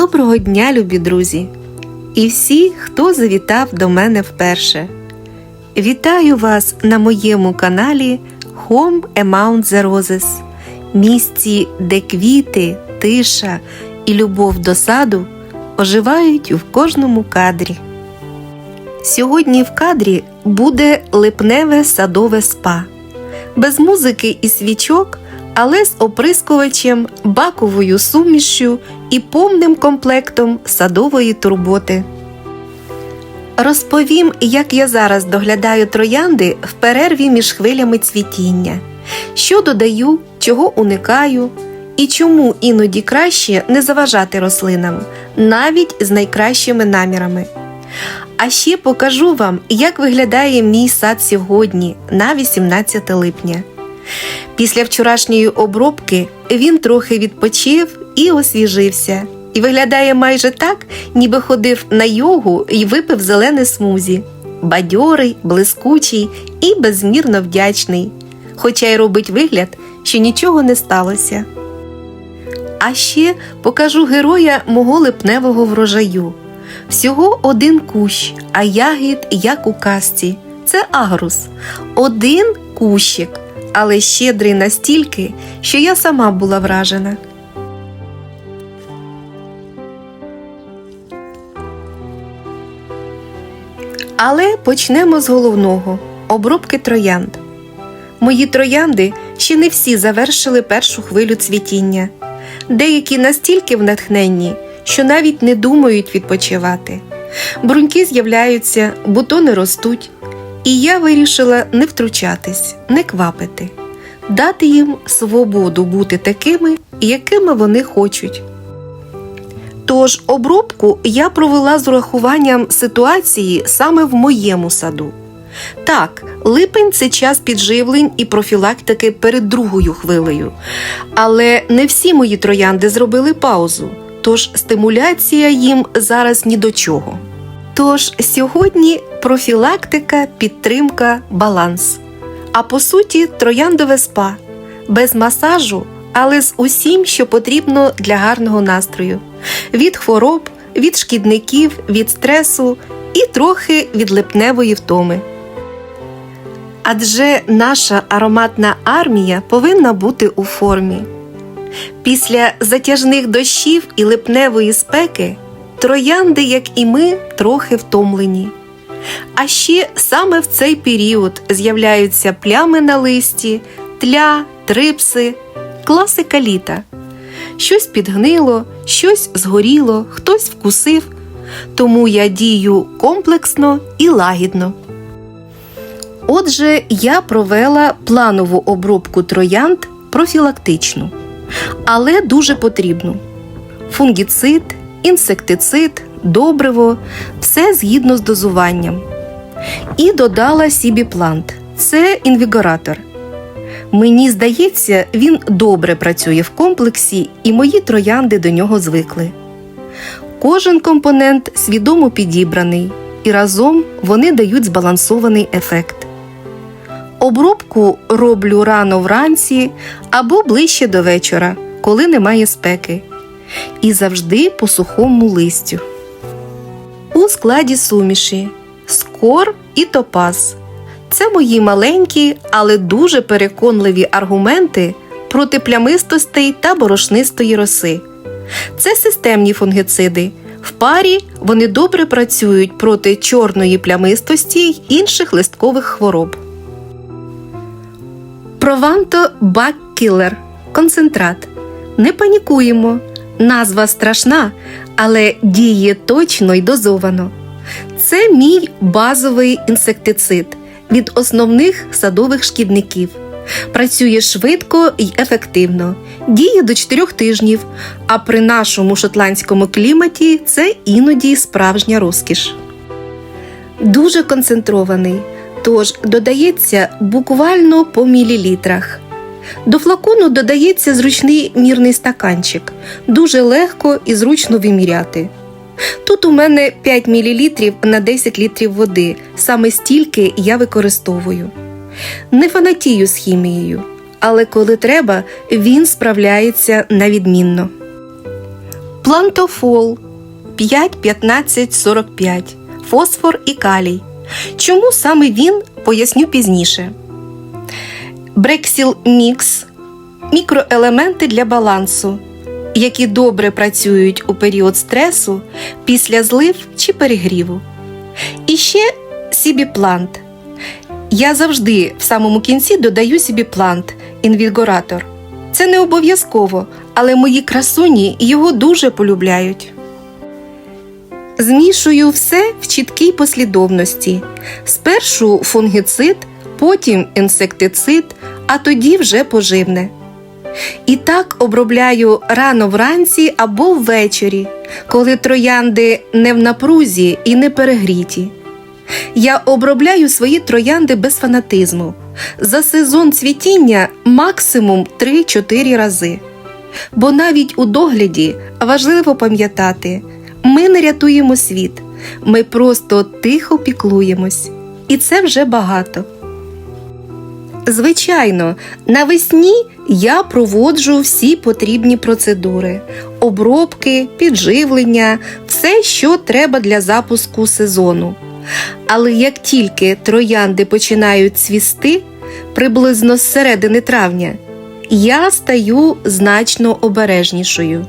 Доброго дня, любі друзі! І всі, хто завітав до мене вперше. Вітаю вас на моєму каналі Home Amount the Roses, місці, де квіти, тиша і любов до саду оживають в кожному кадрі. Сьогодні в кадрі буде липневе садове спа, без музики і свічок, але з оприскувачем, баковою сумішю і повним комплектом садової турботи. Розповім, як я зараз доглядаю троянди в перерві між хвилями цвітіння, що додаю, чого уникаю, і чому іноді краще не заважати рослинам, навіть з найкращими намірами. А ще покажу вам, як виглядає мій сад сьогодні, на 18 липня. Після вчорашньої обробки він трохи відпочив і освіжився, і виглядає майже так, ніби ходив на йогу і випив зелене смузі. Бадьорий, блискучий і безмірно вдячний, хоча й робить вигляд, що нічого не сталося. А ще покажу героя мого липневого врожаю. Всього один кущ, а ягід, як у казці. Це агрус. Один кущик, але щедрий настільки, що я сама була вражена. Але почнемо з головного обробки троянд. Мої троянди ще не всі завершили першу хвилю цвітіння. Деякі настільки в натхненні, що навіть не думають відпочивати. Бруньки з'являються, бутони ростуть, і я вирішила не втручатись, не квапити, дати їм свободу бути такими, якими вони хочуть. Тож обробку я провела з урахуванням ситуації саме в моєму саду. Так, липень це час підживлень і профілактики перед другою хвилею. Але не всі мої троянди зробили паузу, тож стимуляція їм зараз ні до чого. Тож сьогодні профілактика, підтримка, баланс. А по суті, трояндове спа без масажу, але з усім, що потрібно для гарного настрою: від хвороб, від шкідників, від стресу і трохи від липневої втоми. Адже наша ароматна армія повинна бути у формі. Після затяжних дощів і липневої спеки троянди, як і ми, трохи втомлені. А ще саме в цей період з'являються плями на листі, тля, трипси, класика літа. Щось підгнило, щось згоріло, хтось вкусив. Тому я дію комплексно і лагідно. Отже, я провела планову обробку троянд профілактичну, але дуже потрібну: фунгіцид, інсектицид, добриво все згідно з дозуванням. І додала Сібіплант це інвігоратор. Мені здається, він добре працює в комплексі, і мої троянди до нього звикли. Кожен компонент свідомо підібраний, і разом вони дають збалансований ефект. Обробку роблю рано вранці або ближче до вечора, коли немає спеки, і завжди по сухому листю. У складі суміші скор і топаз. Це мої маленькі, але дуже переконливі аргументи проти плямистостей та борошнистої роси. Це системні фунгициди. В парі вони добре працюють проти чорної плямистості й інших листкових хвороб. Прованто Бак-Кілер. Концентрат. Не панікуємо. Назва страшна, але діє точно й дозовано. Це мій базовий інсектицид від основних садових шкідників. Працює швидко й ефективно, діє до 4 тижнів, а при нашому шотландському кліматі це іноді справжня розкіш. Дуже концентрований, тож додається буквально по мілілітрах. До флакону додається зручний мірний стаканчик, дуже легко і зручно виміряти. Тут у мене 5 мл на 10 літрів води, саме стільки я використовую. Не фанатію з хімією, але коли треба, він справляється на відмінно. Плантофол 5, 15, 45, фосфор і калій. Чому саме він поясню пізніше. Брексіл Мікс мікроелементи для балансу, які добре працюють у період стресу після злив чи перегріву. І ще Сібіплант. Я завжди в самому кінці додаю Сібіплант інвігоратор. Це не обов'язково, але мої красуні його дуже полюбляють. Змішую все в чіткій послідовності. Спершу фунгіцид, потім інсектицид, а тоді вже поживне. І так обробляю рано вранці або ввечері, коли троянди не в напрузі і не перегріті. Я обробляю свої троянди без фанатизму. За сезон цвітіння максимум 3-4 рази. Бо навіть у догляді важливо пам'ятати, ми не рятуємо світ, ми просто тихо піклуємось. І це вже багато. Звичайно, навесні я проводжу всі потрібні процедури: обробки, підживлення, все, що треба для запуску сезону. Але як тільки троянди починають цвісти, приблизно з середини травня, я стаю значно обережнішою.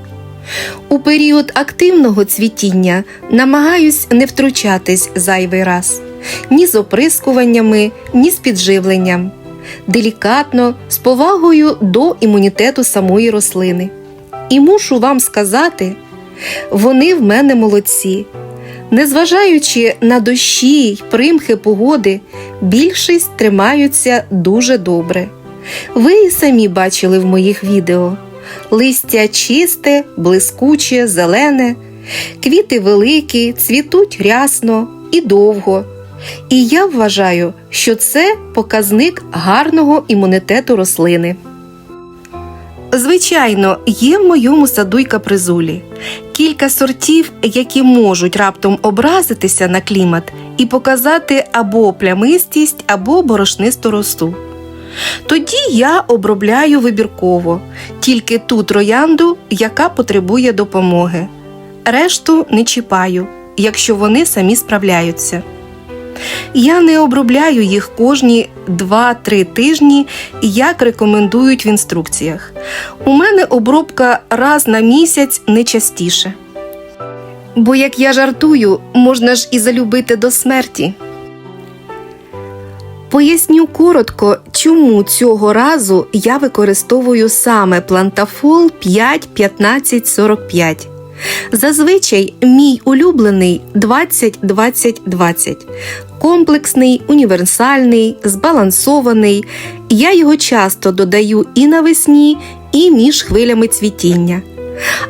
У період активного цвітіння намагаюсь не втручатись зайвий раз ні з оприскуваннями, ні з підживленням. Делікатно, з повагою до імунітету самої рослини. І мушу вам сказати, вони в мене молодці. Незважаючи на дощі й примхи погоди, більшість тримаються дуже добре. Ви і самі бачили в моїх відео листя чисте, блискуче, зелене, квіти великі, цвітуть рясно і довго. І я вважаю, що це показник гарного імунітету рослини. Звичайно, є в моєму саду й капризулі. Кілька сортів, які можуть раптом образитися на клімат і показати або плямистість, або борошнисту росу. Тоді я обробляю вибірково тільки ту троянду, яка потребує допомоги. Решту не чіпаю, якщо вони самі справляються. Я не обробляю їх кожні 2-3 тижні, як рекомендують в інструкціях. У мене обробка раз на місяць не частіше. Бо як я жартую, можна ж і залюбити до смерті. Поясню коротко, чому цього разу я використовую саме плантафол 5 15 45. Зазвичай мій улюблений 20-20-20. Комплексний, універсальний, збалансований. Я його часто додаю і навесні, і між хвилями цвітіння.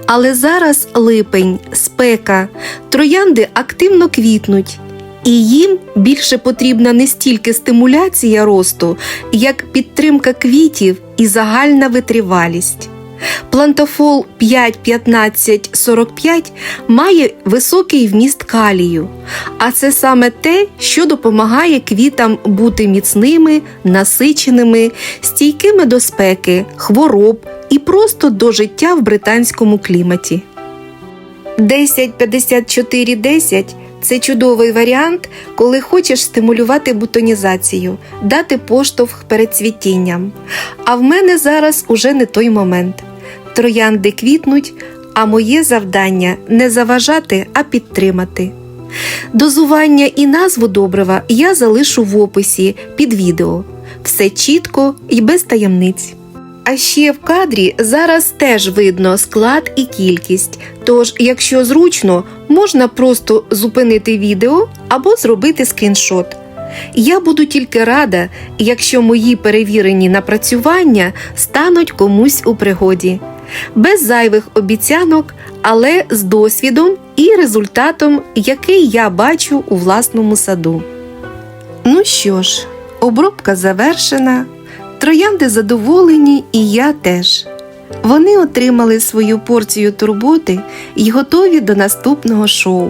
Але зараз липень, спека, троянди активно квітнуть, і їм більше потрібна не стільки стимуляція росту, як підтримка квітів і загальна витривалість. Плантофол 5, 15, 45 має високий вміст калію, а це саме те, що допомагає квітам бути міцними, насиченими, стійкими до спеки, хвороб і просто до життя в британському кліматі. 10-54-10 це чудовий варіант, коли хочеш стимулювати бутонізацію, дати поштовх перед цвітінням. А в мене зараз уже не той момент. Троянди квітнуть, а моє завдання не заважати, а підтримати. Дозування і назву добрива я залишу в описі під відео. Все чітко і без таємниць. А ще в кадрі зараз теж видно склад і кількість, тож, якщо зручно, можна просто зупинити відео або зробити скріншот. Я буду тільки рада, якщо мої перевірені напрацювання стануть комусь у пригоді, без зайвих обіцянок, але з досвідом і результатом, який я бачу у власному саду. Ну що ж, обробка завершена. Троянди задоволені, і я теж. Вони отримали свою порцію турботи і готові до наступного шоу.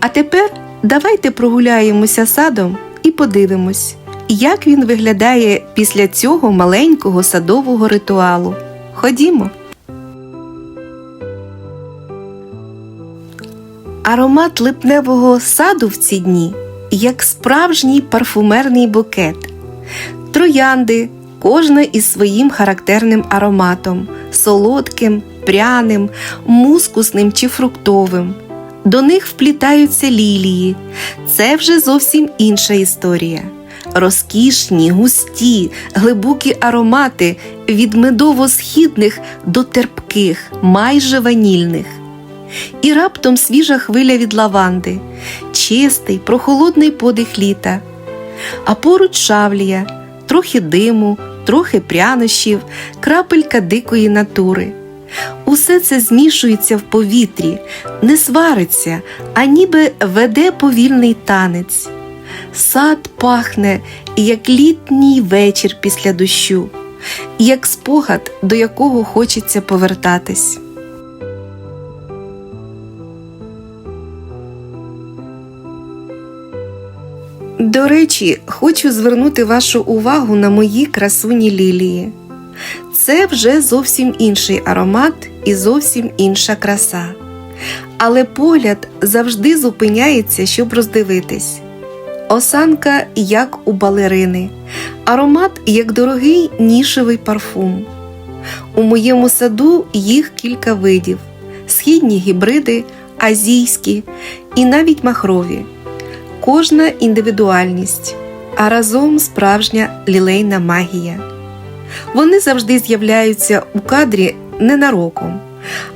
А тепер давайте прогуляємося садом і подивимось, як він виглядає після цього маленького садового ритуалу. Ходімо. Аромат липневого саду в ці дні як справжній парфумерний букет. Троянди, кожна із своїм характерним ароматом солодким, пряним, мускусним чи фруктовим. До них вплітаються лілії. Це вже зовсім інша історія. Розкішні, густі, глибокі аромати від медово-східних до терпких, майже ванільних. І раптом свіжа хвиля від лаванди, чистий, прохолодний подих літа. А поруч шавлія, трохи диму, трохи прянощів, крапелька дикої натури. Усе це змішується в повітрі, не свариться, а ніби веде повільний танець. Сад пахне, як літній вечір після дощу, як спогад, до якого хочеться повертатись. До речі, хочу звернути вашу увагу на мої красуні лілії. Це вже зовсім інший аромат і зовсім інша краса. Але погляд завжди зупиняється, щоб роздивитись. Осанка як у балерини, аромат як дорогий нішевий парфум. У моєму саду їх кілька видів: східні гібриди, азійські і навіть махрові. Кожна індивідуальність, а разом справжня лілейна магія. Вони завжди з'являються у кадрі ненароком,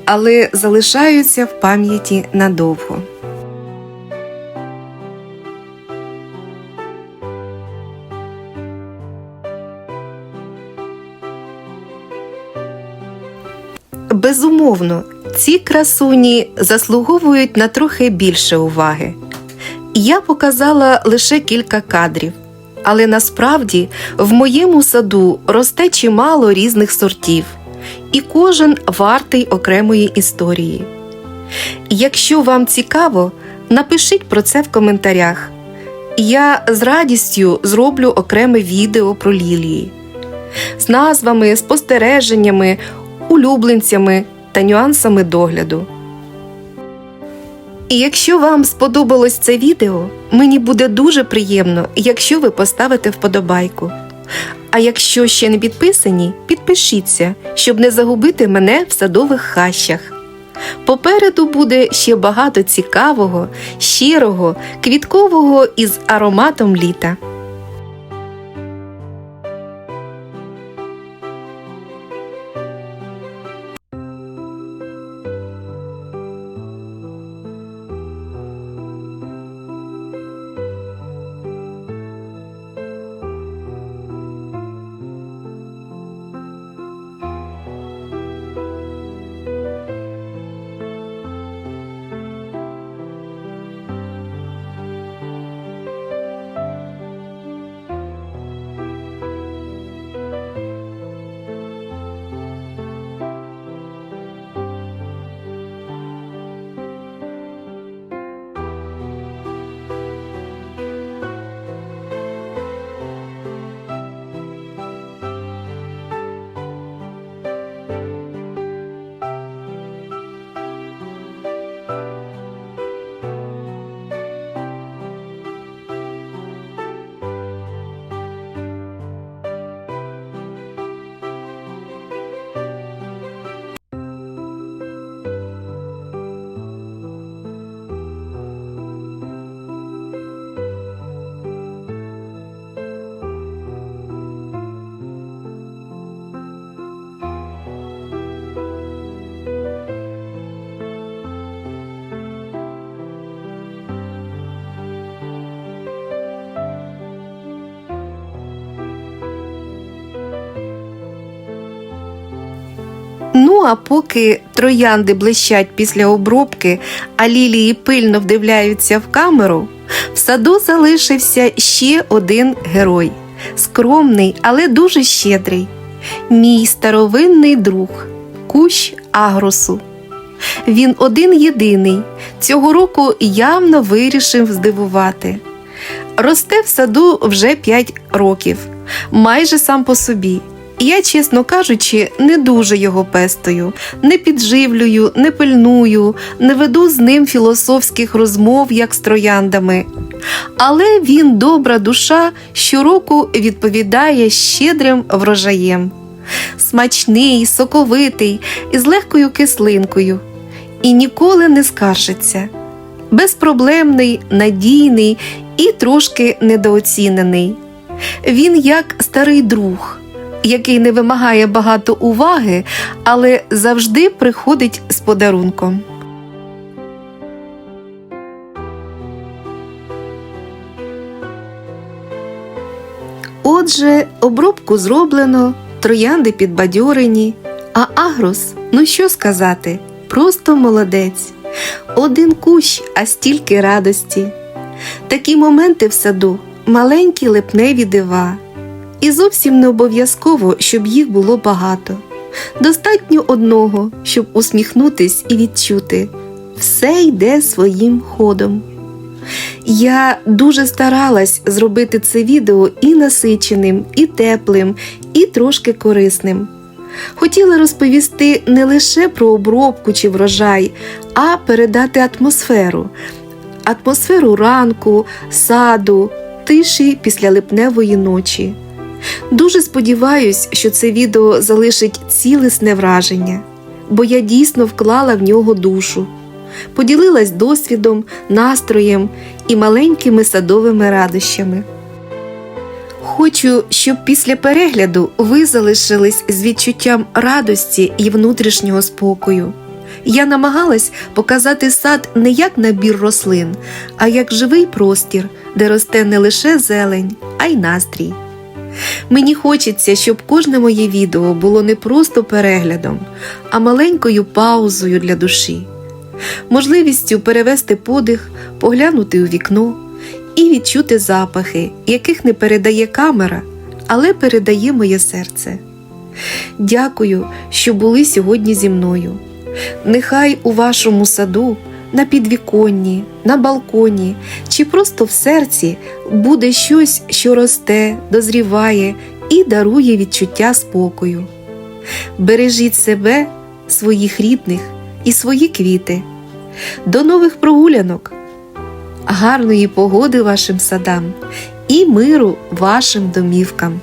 але залишаються в пам'яті надовго. Безумовно, ці красуні заслуговують на трохи більше уваги. Я показала лише кілька кадрів, але насправді в моєму саду росте чимало різних сортів, і кожен вартий окремої історії. Якщо вам цікаво, напишіть про це в коментарях. Я з радістю зроблю окреме відео про лілії з назвами, спостереженнями, улюбленцями та нюансами догляду. І якщо вам сподобалось це відео, мені буде дуже приємно, якщо ви поставите вподобайку. А якщо ще не підписані, підпишіться, щоб не загубити мене в садових хащах. Попереду буде ще багато цікавого, щирого, квіткового із ароматом літа. А поки троянди блищать після обробки, а лілії пильно вдивляються в камеру, в саду залишився ще один герой скромний, але дуже щедрий. Мій старовинний друг кущ агросу. Він один єдиний. Цього року явно вирішив здивувати. Росте в саду вже 5 років, майже сам по собі. Я, чесно кажучи, не дуже його пестою, не підживлюю, не пильную, не веду з ним філософських розмов, як з трояндами. Але він добра душа щороку відповідає щедрим врожаєм. Смачний, соковитий і з легкою кислинкою. І ніколи не скаржиться. Безпроблемний, надійний і трошки недооцінений. Він як старий друг, який не вимагає багато уваги, але завжди приходить з подарунком. Отже, обробку зроблено, троянди підбадьорені, а Агрос, ну що сказати, просто молодець. Один кущ, а стільки радості. Такі моменти в саду маленькі липневі дива. І зовсім не обов'язково, щоб їх було багато. Достатньо одного, щоб усміхнутись і відчути все йде своїм ходом. Я дуже старалась зробити це відео і насиченим, і теплим, і трошки корисним. Хотіла розповісти не лише про обробку чи врожай, а передати атмосферу, атмосферу ранку, саду, тиші після липневої ночі. Дуже сподіваюсь, що це відео залишить цілісне враження, бо я дійсно вклала в нього душу, поділилась досвідом, настроєм і маленькими садовими радощами. Хочу, щоб після перегляду ви залишились з відчуттям радості і внутрішнього спокою. Я намагалась показати сад не як набір рослин, а як живий простір, де росте не лише зелень, а й настрій. Мені хочеться, щоб кожне моє відео було не просто переглядом, а маленькою паузою для душі, можливістю перевести подих, поглянути у вікно і відчути запахи, яких не передає камера, але передає моє серце. Дякую, що були сьогодні зі мною. Нехай у вашому саду, на підвіконні, на балконі чи просто в серці буде щось, що росте, дозріває і дарує відчуття спокою. Бережіть себе, своїх рідних і свої квіти. До нових прогулянок, гарної погоди вашим садам і миру вашим домівкам.